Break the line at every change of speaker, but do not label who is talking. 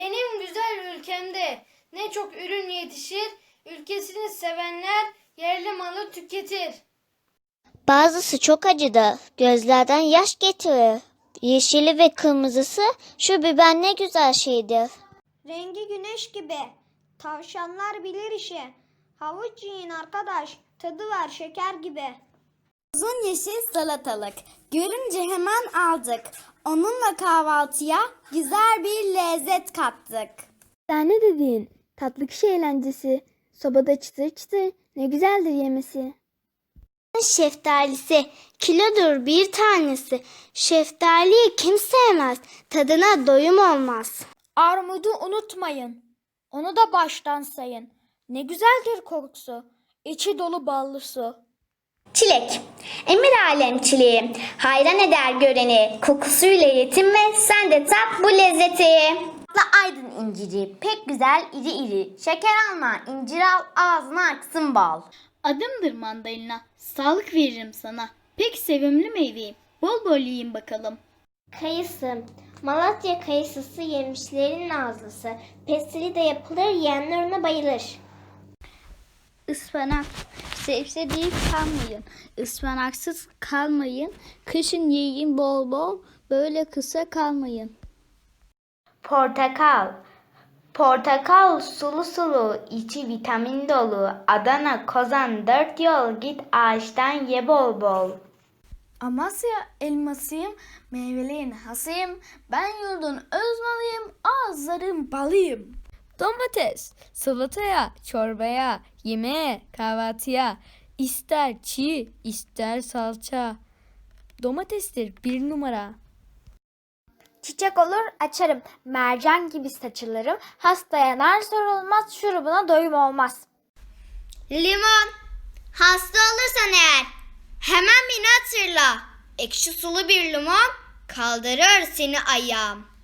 Benim güzel ülkemde ne çok ürün yetişir, ülkesini sevenler yerli malı tüketir.
Bazısı çok acıdı. Gözlerden yaş getirir. Yeşili ve kırmızısı şu biber ne güzel şeydir.
Rengi güneş gibi. Tavşanlar bilir işi. Havuç yiyin arkadaş. Tadı var şeker gibi.
Uzun yeşil salatalık. Görünce hemen aldık. Onunla kahvaltıya güzel bir lezzet kattık.
Sen ne dedin? Tatlı kişi eğlencesi. Sobada çıtır çıtır. Ne güzeldir yemesi.
Şeftalisi kilodur bir tanesi. Şeftaliyi kim sevmez? Tadına doyum olmaz.
Armudu unutmayın. Onu da baştan sayın. Ne güzeldir kokusu. İçi dolu ballı su.
Çilek. Emir alem çileği. Hayran eder göreni. Kokusuyla yetinme sen de tat bu lezzeti. Aydın inciri. Pek güzel iri iri. Şeker alma incir al ağzına aksın bal.
Adımdır mandalina. Sağlık veririm sana. Pek sevimli meyveyim. Bol bol yiyin bakalım.
Kayısı. Malatya kayısısı yemişlerin nazlısı. Pestili de yapılır yiyenler ona bayılır.
Ispanak. Sebze deyip kalmayın. Ispanaksız kalmayın. Kışın yiyin bol bol. Böyle kısa kalmayın.
Portakal. Portakal sulu sulu, içi vitamin dolu. Adana, Kozan, dört yol, git ağaçtan ye bol bol.
Amasya elmasıyım, meyvelerin hasıyım. Ben yurdun özmalıyım, ağızların balıyım. Domates, salataya, çorbaya, yemeğe, kahvaltıya. ister çiğ, ister salça. Domatestir bir numara.
Çiçek olur açarım. Mercan gibi saçılırım. Hasta yanar sorulmaz. Şurubuna doyum olmaz.
Limon. Hasta olursan eğer hemen beni hatırla. Ekşi sulu bir limon kaldırır seni ayağım.